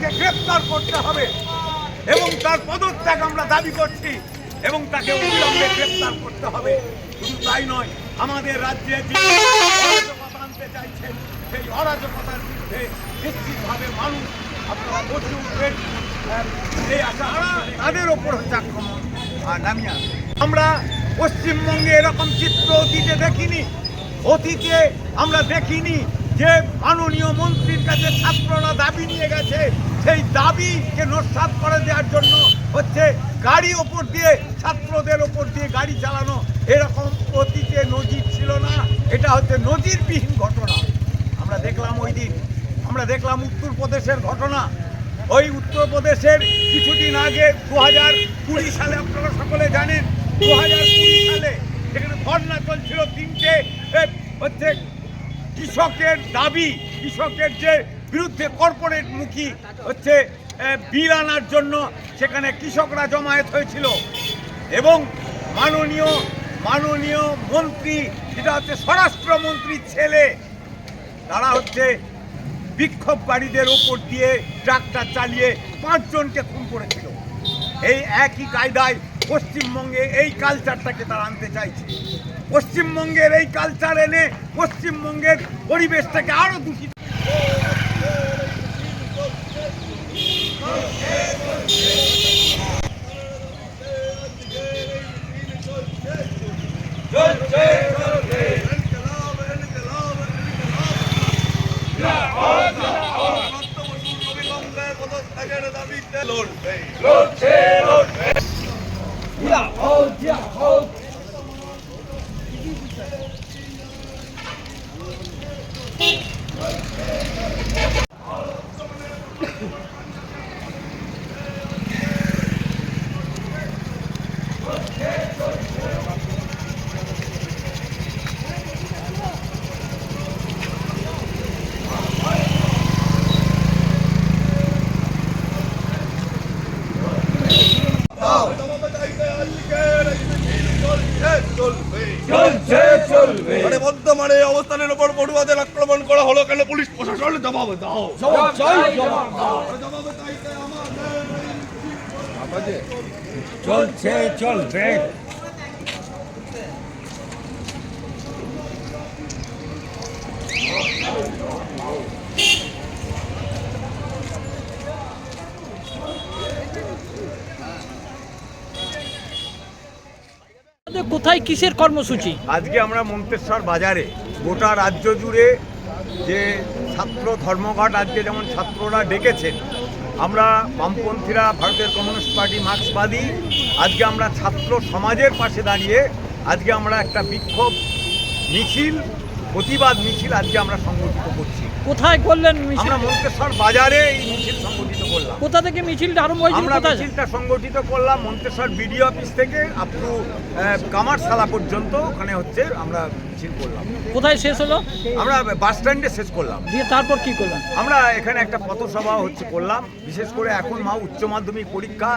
মন্ত্রীকে গ্রেপ্তার করতে হবে। এবং তার পদত্যাগ আমরা দাবি করছি এবং তাকে অবিলম্বে গ্রেপ্তার করতে হবে। শুধু তাই নয়, আমাদের রাজ্যে অরাজকতা আনতে চাইছেন, সেই অরাজকতার বিরুদ্ধে নিশ্চিতভাবে মানুষ আপনারা গর্জে উঠবেন। এই আশা তাদের ওপর হচ্ছে আক্রমণ। নামিয়ে। আমরা পশ্চিমবঙ্গে এরকম চিত্র অতীতে দেখিনি। অতীতে আমরা দেখিনি যে মাননীয় মন্ত্রীর কাছে ছাত্ররা দাবি নিয়ে গেছে। দাবিকে নস্বাত করে দেওয়ার জন্য হচ্ছে গাড়ি ওপর দিয়ে, ছাত্রদের ওপর দিয়ে গাড়ি চালানো এরকম অতীতে নজির ছিল না। এটা হচ্ছে নজিরবিহীন ঘটনা। আমরা দেখলাম ওই দিন, আমরা দেখলাম উত্তরপ্রদেশের ঘটনা। ওই উত্তরপ্রদেশের কিছুদিন আগে দু হাজার কুড়ি সালে, আপনারা সকলে জানেন দু হাজার কুড়ি সালে সেখানে ধর্না চলছিল তিনটে হচ্ছে কৃষকের দাবি, কৃষকের যে বিরুদ্ধে কর্পোরেট মুখী হচ্ছে বিল আনার জন্য সেখানে কৃষকরা জমায়েত হয়েছিল। এবং মাননীয় মাননীয় মন্ত্রী, যেটা হচ্ছে স্বরাষ্ট্রমন্ত্রীর ছেলে, তারা হচ্ছে বিক্ষোভকারীদের ওপর দিয়ে ট্রাক্টর চালিয়ে পাঁচজনকে খুন করেছিল। এই একই কায়দায় পশ্চিমবঙ্গে এই কালচারটাকে তারা আনতে চাইছে। পশ্চিমবঙ্গের এই কালচার এনে পশ্চিমবঙ্গের পরিবেশটাকে আরও দূষিত লড়বে লড়ছে লড়বে ইয়া হোক ইয়া হোক Yeah. চলছে চলবে মানে বর্তমানে এই অবস্থানের উপর পড়ুয়াদের আক্রমণ করা হলো কেন পুলিশ প্রশাসন? জবাব দাও। চলছে। কোথায় কিসের কর্মসূচি? আজকে আমরা মন্তেশ্বর বাজারে গোটা রাজ্য জুড়ে যে ছাত্র ধর্মঘট আজকে যেমন ছাত্ররা ডেকেছেন, আমরা বামপন্থীরা ভারতের কমিউনিস্ট পার্টি, মার্ক্সবাদী, আজকে আমরা ছাত্র সমাজের পাশে দাঁড়িয়ে আজকে আমরা একটা বিক্ষোভ মিছিল প্রতিবাদ মিছিল আজকে আমরা সংগঠিত করছি। কোথায় করলেন মিছিল? আমরা মন্তেশ্বর বাজারে এই মিছিল সংগঠিত করলাম। কোথা থেকে মিছিলটা আরম্ভ হয়েছিল আমরা মিছিলটা সংগঠিত করলাম মন্তেশ্বর বিডিও অফিস থেকে আপ টু কামারশালা পর্যন্ত ওখানে হচ্ছে আমরা মিছিল করলাম। কোথায় শেষ হলো? আমরা বাস স্ট্যান্ডে শেষ করলাম। দিয়ে তারপর কি করলাম আমরা এখানে একটা পথসভা হচ্ছে করলাম বিশেষ করে এখন মা উচ্চ মাধ্যমিক পরীক্ষা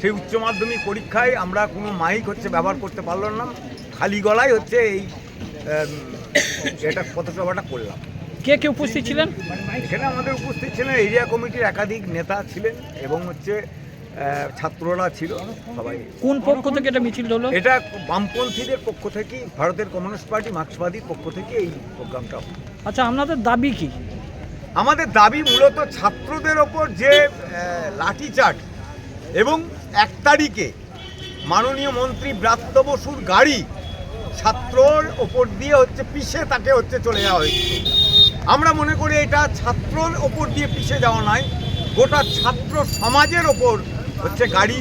সেই উচ্চ মাধ্যমিক পরীক্ষায় আমরা কোনো মাইক হচ্ছে ব্যবহার করতে পারলাম না খালি গলায় হচ্ছে এই এটা পথসভাটা করলাম। কে কে উপস্থিত ছিলেন? এখানে আমাদের উপস্থিত ছিলেন এরিয়া কমিটির একাধিক নেতা ছিলেন এবং হচ্ছে ছাত্ররা ছিল সবাই। কোন পক্ষ থেকে এটা মিছিল হলো? এটা বামপন্থীদের পক্ষ থেকে ভারতের কমিউনিস্ট পার্টি মার্ক্সবাদীর পক্ষ থেকে এই প্রোগ্রামটা আচ্ছা আপনাদের দাবি কি? আমাদের দাবি মূলত ছাত্রদের ওপর যে লাঠিচার্জ এবং এক তারিখে মাননীয় মন্ত্রী ব্রাত্য বসুর গাড়ি ছাত্রর ওপর দিয়ে হচ্ছে পিষে তাকে হচ্ছে চলে যাওয়া হয়েছে। আমরা মনে করি এটা ছাত্রর ওপর দিয়ে পিষে যাওয়া নয়, গোটা ছাত্র সমাজের ওপর হচ্ছে গাড়ি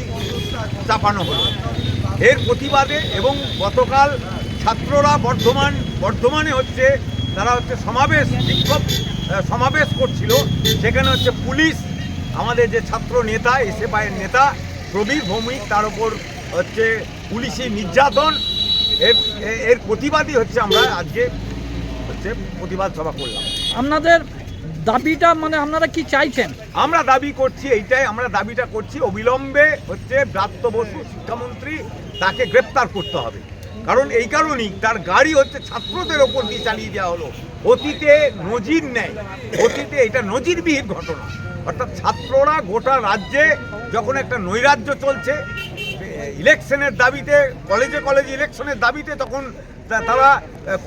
চাপানো হলো। এর প্রতিবাদে এবং গতকাল ছাত্ররা বর্ধমান, বর্ধমানে হচ্ছে তারা হচ্ছে সমাবেশ, বিক্ষোভ সমাবেশ করছিল। সেখানে হচ্ছে পুলিশ, আমাদের যে ছাত্র নেতা, এসএফআইয়ের নেতা, প্রবীর ভৌমিক, তার ওপর হচ্ছে পুলিশি নির্যাতন এর এর প্রতিবাদই হচ্ছে আমরা আজকে হচ্ছে প্রতিবাদ সভা করলাম। আপনাদের দাবিটা মানে আপনারা কি চাইছেন? আমরা দাবি করছি এইটাই আমরা দাবিটা করছি অবিলম্বে হচ্ছে ব্রাত্য বসু শিক্ষামন্ত্রী তাকে গ্রেপ্তার করতে হবে। কারণ এই কারণেই তার গাড়ি হচ্ছে ছাত্রদের ওপর দিয়ে চালিয়ে দেওয়া হলো। অতীতে নজির নেয় অতীতে এটা নজিরবিহীন ঘটনা। অর্থাৎ ছাত্ররা গোটা রাজ্যে যখন একটা নৈরাজ্য চলছে ইলেকশনের দাবিতে কলেজে কলেজে ইলেকশনের দাবিতে তখন তারা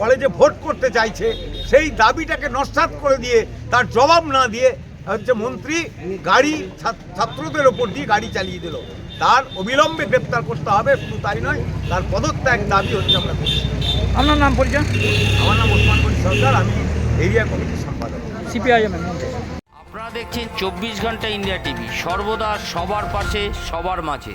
কলেজে ভোট করতে চাইছে। সেই দাবিটাকে নস্বাত করে দিয়ে তার জবাব না দিয়ে হচ্ছে মন্ত্রী গাড়ি ছাত্রদের ওপর দিয়ে গাড়ি চালিয়ে দিল। তার অবিলম্বে গ্রেপ্তার করতে হবে শুধু তাই নয় তার পদত্যাগ দাবি হচ্ছে আমরা করছি। আপনার নাম পরিচয়? আমার নাম ওসমান গনি সরকার আমি এরিয়া কমিটির সম্পাদক। সিপিআইএম আপনারা দেখছেন চব্বিশ ঘণ্টা ইন্ডিয়া টিভি সর্বদা সবার পাশে সবার মাঝে।